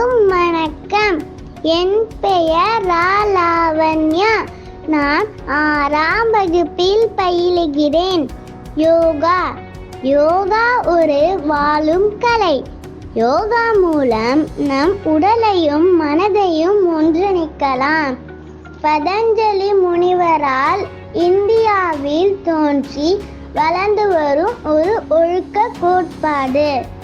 அனைவருக்கும் வணக்கம். என் பெயர் லாவண்யா நான் ஆறாம் வகுப்பில் பயிலுகிறேன். யோகா. யோகா ஒரு வாழும் கலை. யோகா மூலம் நம் உடலையும் மனதையும் ஒன்றிணைக்கலாம். பதஞ்சலி முனிவரால் இந்தியாவில் தோன்றி வளர்ந்து வரும் ஒரு ஒழுக்க கோட்பாடு.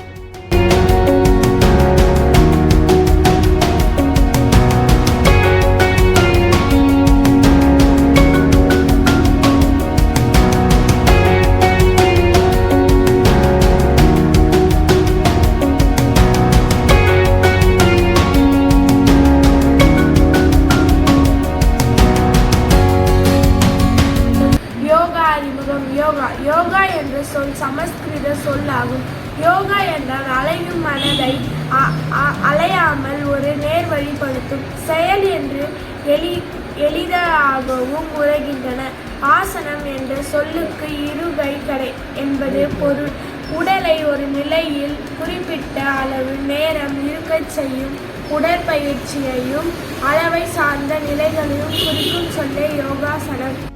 அறிமுகம். யோகா. யோகா என்ற சொல் சமஸ்கிருத சொல்லாகும். யோகா என்றால் அலையும் மனதை அ- அ- அலையாமல் ஒரு நேர்வழிப்படுத்தும் செயல் என்று எளி எளிதாகவும் உரைகின்றன. ஆசனம் என்ற சொல்லுக்கு இருகை கடை என்பது பொருள். உடலை ஒரு நிலையில் குறிப்பிட்ட அளவு நேரம் இருக்கச் செய்யும் உடற்பயிற்சியையும் அளவை சார்ந்த நிலைகளையும் குறிக்கும் சொல்லே யோகாசனம்.